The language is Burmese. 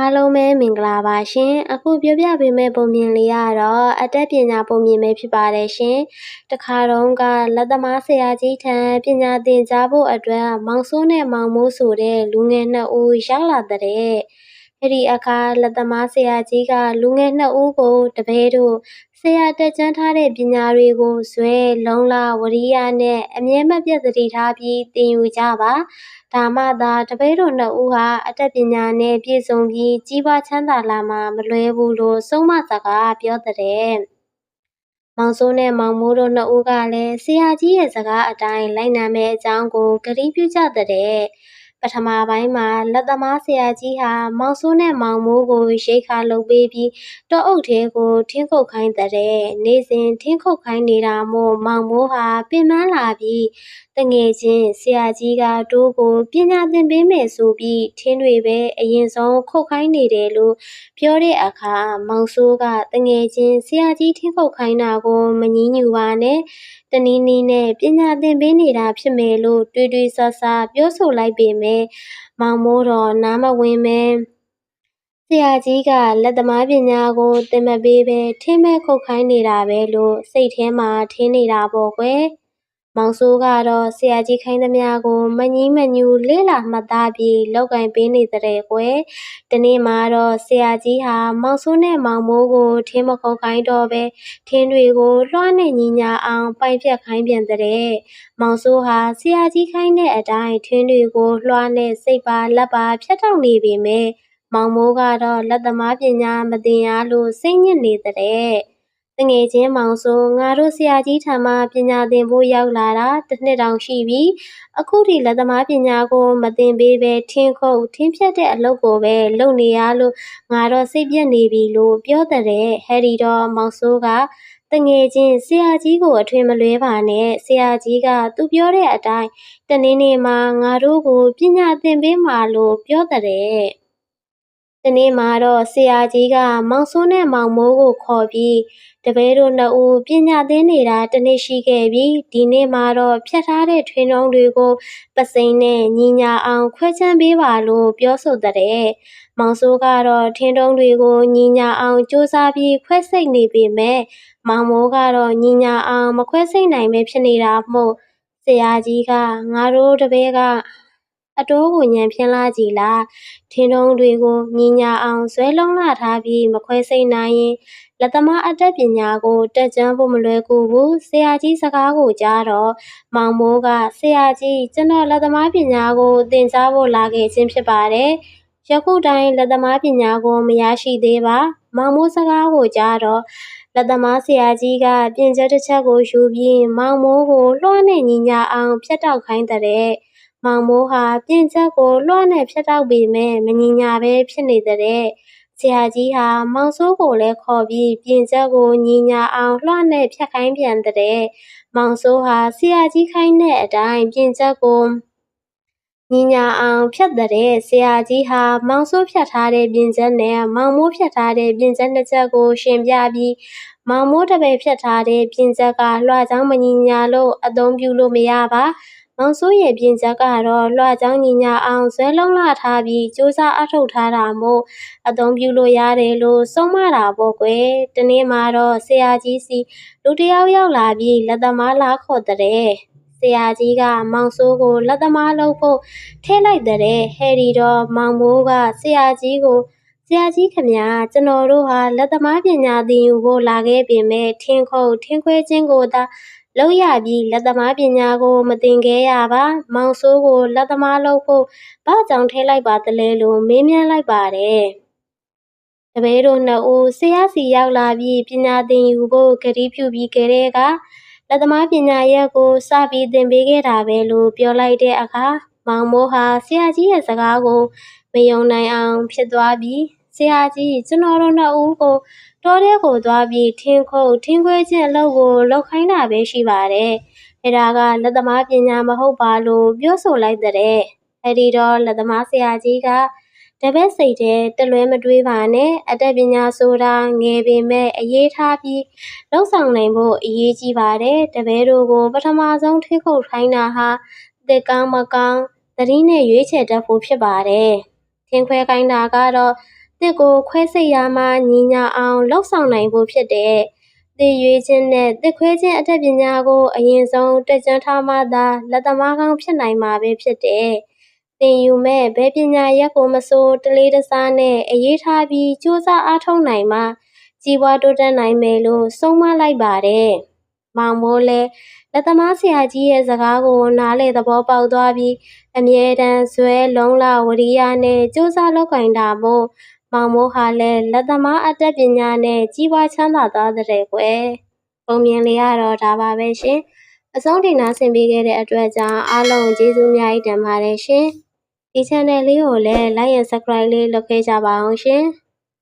အားလုံးပဲမင်္ဂလာပါရှင်အခုပြောပြပေးမယ့်ပုံမြင်လေးကတော့အတက်ပညာပုံမြင်ပဲဖြစ်ပါတယ်ရှင်တခါတုန်းကလက်သမားဆရာကြီးထံပညာသင်ကြားဖို့အတွက်မောင်စိုးနဲ့မောင်မိုးဆိုတဲ့လူငယ်နှစ်ဦးရောက်လာတဲ့အဲ့ဒီအခါလက်သမားဆရာကြီးကလူငယ်နှစ်ဦးကိုတပည့်တို့ ဆရာတက်ကျမ်းထားတဲ့ပညာတွေကိုဇွဲလုံလဝရိယနဲ့အမြဲမပြတ်သတိထားပြီးသင်ယူကြပါဒါမှသာတပည့်တော်နှစ်ဦးဟာအတတ်ပညာနဲ့ပြည့်စုံပြီးကြီးပွားချမ်းသာလာမှာမလွဲဘူးလို့ဆုံးမစကားပြောတဲ့မောင်စိုးနဲ့မောင်မိုးတို့နှစ်ဦးကလည်းဆရာကြီးရဲ့စကားအတိုင်းလိုက်နာမယ့်အကြောင်းကိုကတိပြုကြတဲ့ပ ထမပိုင်းမှာလက်သမားဆရာကြီးဟာမောင်စိုးနဲ့မောင်မိုးကိုရိတ်ခါလုပ်ပေးပြီးတောအုပ်ထဲကိုထင်းခုတ်ခိုင်းတဲ့နေ့စဉ်ထင်းခုတ်ခိုင်းနေတာမို့မောင်မိုးဟာပင်ပန်းလာပြီးတငယ်ချင်းဆရာကြီးကတိုးကိုပညာသင်ပေးမယ်ဆိုပြီးထင်းတွေပဲအရင်ဆုံးခုတ်ခိုင်းနေတယ်လို့ပြောတဲ့အခါမောင်စိုးကတငယ်ချင်းဆရာကြီးထင်းခုတ်ခိုင်းတာကိုမငြင်းညူပါနဲ့တ နည်းနည်းနဲ့ပညာသင်ပေးနေတာဖြစ်မယ်လို့တွေးတွေးဆဆပြောဆိုလိုက်ပေမဲ့မောင်မိုးတော်နားမဝင်ပဲဆရာကြီးကလက်သမားပညာကိုသင်မပေးပဲထင်းမဲ့ခုတ်ခိုင်းနေတာပဲလို့စိတ်ထဲမှာထင်းနေတာပေါ့ကွယ် မောင်စိုးကတော့ဆရာကြီးခိုင်းသမျှကိုမငြီးမညူလေးလာမှတ်သားပြီးလောက်ကင်ပေးနေတဲ့ကွယ်။ဒီနေ့မှာတော့ဆရာကြီးဟာမောင်စိုးနဲ့မောင်မိုးကိုထင်းမခုတ်ခိုင်းတော့ပဲထင်းတွေကိုလွှားနဲ့ညီညာအောင်ပိုင်ဖြတ်ခိုင်းပြန်တဲ့။မောင်စိုးဟာဆရာကြီးခိုင်းတဲ့အတိုင်းထင်းတွေကိုလွှားနဲ့စိတ်ပါလက်ပါဖြတ်ထောက်နေပေမဲ့မောင်မိုးကတော့လက်သမားပညာမသင်ရလို့စိတ်ညစ်နေတဲ့။ တငယ်ချင်းမောင်ဆိုငါတို့ဆရာကြီးထံမှပညာသင်ဖို့ရောက်လာတာတစ်နှစ်တောင်ရှိပြီအခုထိလက်သမားပညာကိုမသင်ပေးပဲထင်းခုတ်ထင်းဖြတ်တဲ့အလုပ်ကိုပဲလုပ်နေရလို့ငါတော့စိတ်ပြက်နေပြီလို့ပြောတဲ့ဟဲရီတော့မောင်ဆိုးကတငယ်ချင်းဆရာကြီးကိုအထွေမလွဲပါနဲ့ဆရာကြီးကသူပြောတဲ့အတိုင်းတနေ့နေ့မှာငါတို့ကိုပညာသင်ပေးမှာလို့ပြောတဲ့ တနေ့မှာတော့ဆရာကြီးကမောင်စိုးနဲ့မောင်မိုးကိုခေါ်ပြီးတပည့်တို့နှစ်ဦးပညာသင်နေတာတနေ့ရှိခဲ့ပြီးဒီနေ့မှာတော့ဖြတ်ထားတဲ့ထွင်တုံးတွေကိုပစိမ့်နဲ့ညီညာအောင်ခွဲချမ်းပေးပါလို့ပြောဆိုတဲ့မောင်စိုးကတော့ထင်းတုံးတွေကိုညီညာအောင်စူးစမ်းပြီးခွဲစိတ်နေပေမဲ့မောင်မိုးကတော့ညီညာအောင်မခွဲစိတ်နိုင်ပဲဖြစ်နေတာမို့ဆရာကြီးကငါတို့တပည့်က အတိုးကိုညံဖျင်းလာကြည်လားထင်းတုံးတွေကိုညီညာအောင်ဇွဲလုံးလာထားပြီးမခွဲစိတ်နိုင်ရင်လက်သမားအတတ်ပညာကိုတက်ကြွဖို့မလွယ်ကူဘူးဆရာကြီးစကားကိုကြားတော့မောင်မိုးကဆရာကြီးကျွန်တော်လက်သမားပညာကိုသင်ကြားဖို့လာခဲ့ခြင်းဖြစ်ပါတယ်ယခုတိုင်းလက်သမားပညာကိုမရရှိသေးပါမောင်မိုးစကားကိုကြားတော့လက်သမားဆရာကြီးကပြင်ချက်တစ်ချက်ကိုယူပြီးမောင်မိုးကိုလွှမ်းနဲ့ညီညာအောင်ဖြတ်တောက်ခိုင်းတဲ့ မောင်မိုးဟာပြင်ချက်ကိုလွှမ်းနဲ့ဖြတ်တောက်ပေမဲ့မညီညာပဲဖြစ်နေတဲ့ဆရာကြီးဟာမောင်စိုးကိုလည်းခေါ်ပြီးပြင်ချက်ကိုညီညာအောင်လွှမ်းနဲ့ဖြတ်ခိုင်းပြန်တဲ့မောင်စိုးဟာဆရာကြီးခိုင်းတဲ့အတိုင်းပြင်ချက်ကိုညီညာအောင်ဖြတ်တဲ့ဆရာကြီးဟာမောင်စိုးဖြတ်ထားတဲ့ပြင်ချက်နဲ့မောင်မိုးဖြတ်ထားတဲ့ပြင်ချက်နှစ်ချက်ကိုရှင်ပြပြီးမောင်မိုးတပည့်ဖြတ်ထားတဲ့ပြင်ချက်ကလွှာချောင်းမညီညာလို့အသုံးပြုလို့မရပါ မောင်စိုးရဲ့ပြင်ချက်ကတော့လွှချောင်းညီညာအောင်ဇွဲလုံးလာထားပြီးစူးစမ်းအထောက်ထားတာမို့အသုံးပြုလို့ရတယ်လို့ဆုံးမတာပေါ့ကွယ်တနေ့မှာတော့ဆရာကြီးစီလူတယောက်ရောက်လာပြီးလက်သမားလာခေါ်တဲ့ဆရာကြီးကမောင်စိုးကိုလက်သမားလုပ်ဖို့ထဲလိုက်တဲ့ဟဲရီတော့မောင်မိုးကဆရာကြီးကိုဆရာကြီးခမညာကျွန်တော်တို့ဟာလက်သမားပညာသင်ယူဖို့လာခဲ့ပေမဲ့ထင်းခုတ်ထင်းခွဲခြင်းကိုသာ လောက်ရပြီးလက်သမားပညာကိုမသင်ခဲ့ရပါမောင်ဆိုးကိုလက်သမားလုပ်ဖို့ဘာကြောင့်ထဲလိုက်ပါတလဲလို့မေးမြန်းလိုက်ပါတယ်တပည့်တို့နှစ်ဦးဆရာစီရောက်လာပြီးပညာသင်ယူဖို့ကတိပြုပြီးကြတဲ့ကလက်သမားပညာရက်ကိုစပြီးသင်ပေးခဲ့တာပဲလို့ပြောလိုက်တဲ့အခါမောင်မိုးဟာဆရာကြီးရဲ့စကားကိုမယုံနိုင်အောင်ဖြစ်သွားပြီး ဆရာကြီးကျွန်တော်တို့နှစ်ဦးကိုတောထဲကိုသွားပြီးထင်းခုတ်ထင်းခွဲခြင်းအလုပ်ကိုလုပ်ခိုင်းတာပဲရှိပါတယ်။အဲဒါကလက်သမားပညာမဟုတ်ပါလို့ပြောဆိုလိုက်တဲ့။အဲဒီတော့လက်သမားဆရာကြီးကတပည့်စိတ်ထဲတလွဲမတွေးပါနဲ့အတတ်ပညာဆိုတာငယ်ပေမဲ့အရေးထားပြီးလှုပ်ဆောင်နိုင်ဖို့အရေးကြီးပါတယ်တပည့်တို့ကို ပထမဆုံးထိခုတ်ထိုင်းတာဟာတက်ကောင်းမကောင်းသတိနဲ့ရွေးချယ်တတ်ဖို့ဖြစ်ပါတယ်ထင်းခွဲခိုင်းတာကတော့ တစ်ကိုခွဲစိတ်ရမှညီညာအောင်လှုပ်ဆောင်နိုင်ဖို့ဖြစ်တဲ့တစ်ရွေးခြင်းနဲ့တစ်ခွဲခြင်းအတတ်ပညာကိုအရင်ဆုံးတက်ကြွထားမှသာလက်သမားကောင်းဖြစ်နိုင်မှာပဲဖြစ်တယ်။သင်ယူမဲ့ဘယ်ပညာရက်ကိုမဆိုတလေးတစားနဲ့အရေးထားပြီးစူးစမ်းအားထုတ်နိုင်မှကြီးပွားတိုးတက်နိုင်မယ်လို့ဆုံးမလိုက်ပါတယ်။မောင်မိုးလည်းလက်သမားဆရာကြီးရဲ့စကားကိုနားလေသဘောပေါက်သွားပြီးအမြဲတမ်းဇွဲလုံးလဝရိယနဲ့စူးစမ်းလုပ်ကင်တာမို့ မောင်မိုးဟာလည်းလက်သမားအတတ်ပညာနဲ့ကြီးပွားချမ်းသာသွားတဲ့ကွယ်။ပုံမြင်လေးရတော့ဒါပါပဲရှင်။အဆုံးထိနာဆင်ပေးခဲ့တဲ့အတွက်ကြောင့်အားလုံးကျေးဇူးအများကြီးတင်ပါတယ်ရှင်။ဒီ channel လေးကိုလည်း like and subscribe လေးလုပ်ခဲ့ကြပါအောင်ရှင်။